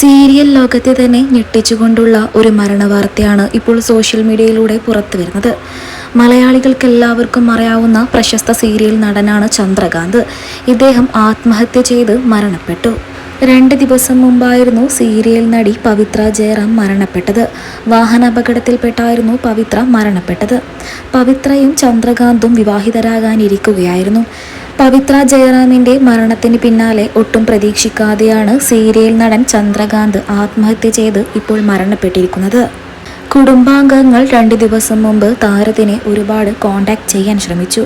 Serial ലോകത്തെ തന്നെ ഞെട്ടിച്ചുകൊണ്ടുള്ള ഒരു മരണവാർത്തയാണ് ഇപ്പോൾ സോഷ്യൽ മീഡിയയിലൂടെ പുറത്തു വരുന്നത്. മലയാളികൾക്ക് എല്ലാവർക്കും അറിയാവുന്ന പ്രശസ്ത സീരിയൽ നടനാണ് ചന്ദ്രകാന്ത്. ഇദ്ദേഹം ആത്മഹത്യ ചെയ്ത് മരണപ്പെട്ടു. രണ്ട് ദിവസം മുമ്പായിരുന്നു സീരിയൽ നടി പവിത്ര ജയറാം മരണപ്പെട്ടത്. വാഹനാപകടത്തിൽപ്പെട്ടായിരുന്നു പവിത്ര മരണപ്പെട്ടത്. പവിത്രയും ചന്ദ്രകാന്തും വിവാഹിതരാകാനിരിക്കുകയായിരുന്നു. പവിത്ര ജയറാമിന്റെ മരണത്തിന് പിന്നാലെ ഒട്ടും പ്രതീക്ഷിക്കാതെയാണ് സീരിയൽ നടൻ ചന്ദ്രകാന്ത് ആത്മഹത്യ ചെയ്ത് ഇപ്പോൾ മരണപ്പെട്ടിരിക്കുന്നത്. കുടുംബാംഗങ്ങൾ രണ്ട് ദിവസം മുമ്പ് താരത്തിനെ ഒരുപാട് കോണ്ടാക്ട് ചെയ്യാൻ ശ്രമിച്ചു.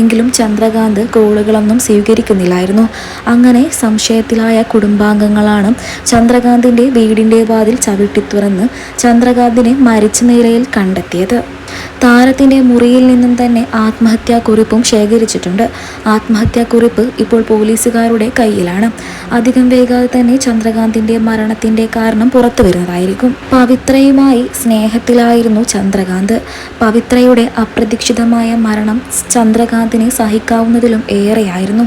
എങ്കിലും ചന്ദ്രകാന്ത് കോളുകളൊന്നും സ്വീകരിക്കുന്നില്ലായിരുന്നു. അങ്ങനെ സംശയത്തിലായ കുടുംബാംഗങ്ങളാണ് ചന്ദ്രകാന്തിന്റെ വീടിന്റെ വാതിൽ ചവിട്ടി തുറന്ന് ചന്ദ്രകാന്തിനെ മരിച്ച നിലയിൽ കണ്ടെത്തിയത്. താരത്തിന്റെ മുറിയിൽ നിന്നും തന്നെ ആത്മഹത്യാക്കുറിപ്പും ശേഖരിച്ചിട്ടുണ്ട്. ആത്മഹത്യാക്കുറിപ്പ് ഇപ്പോൾ പോലീസുകാരുടെ കയ്യിലാണ്. അധികം വേഗാതെ തന്നെ ചന്ദ്രകാന്തിന്റെ മരണത്തിന്റെ കാരണം പുറത്തു വരുന്നതായിരിക്കും. പവിത്രയുമായി സ്നേഹത്തിലായിരുന്നു ചന്ദ്രകാന്ത്. പവിത്രയുടെ അപ്രതീക്ഷിതമായ മരണം ചന്ദ്രകാന്തിനെ സഹിക്കാവുന്നതിലും ഏറെയായിരുന്നു.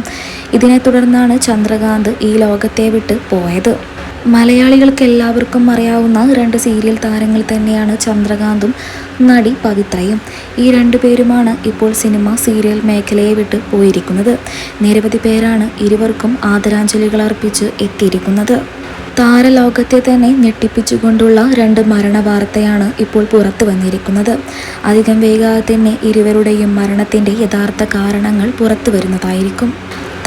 ഇതിനെ തുടർന്നാണ് ചന്ദ്രകാന്ത് ഈ ലോകത്തെ വിട്ട് പോയത്. മലയാളികൾക്ക് എല്ലാവർക്കും അറിയാവുന്ന രണ്ട് സീരിയൽ താരങ്ങൾ തന്നെയാണ് ചന്ദ്രകാന്തും നടി പവിത്രയും. ഈ രണ്ടു പേരുമാണ് ഇപ്പോൾ സിനിമ സീരിയൽ മേഖലയെ വിട്ട് പോയിരിക്കുന്നത്. നിരവധി പേരാണ് ഇരുവർക്കും ആദരാഞ്ജലികൾ അർപ്പിച്ച് എത്തിയിരിക്കുന്നത്. താരലോകത്തെ തന്നെ ഞെട്ടിപ്പിച്ചുകൊണ്ടുള്ള രണ്ട് മരണ വാർത്തയാണ് ഇപ്പോൾ പുറത്തു വന്നിരിക്കുന്നത്. അധികം വൈകാതെ തന്നെ ഇരുവരുടെയും മരണത്തിന്റെ യഥാർത്ഥ കാരണങ്ങൾ പുറത്തു വരുന്നതായിരിക്കും.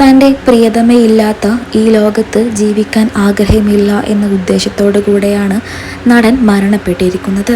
തന്റെ പ്രിയതമയില്ലാത്ത ഈ ലോകത്ത് ജീവിക്കാൻ ആഗ്രഹമില്ല എന്ന ഉദ്ദേശത്തോടു കൂടെയാണ് നടൻ മരണപ്പെട്ടിരിക്കുന്നത്.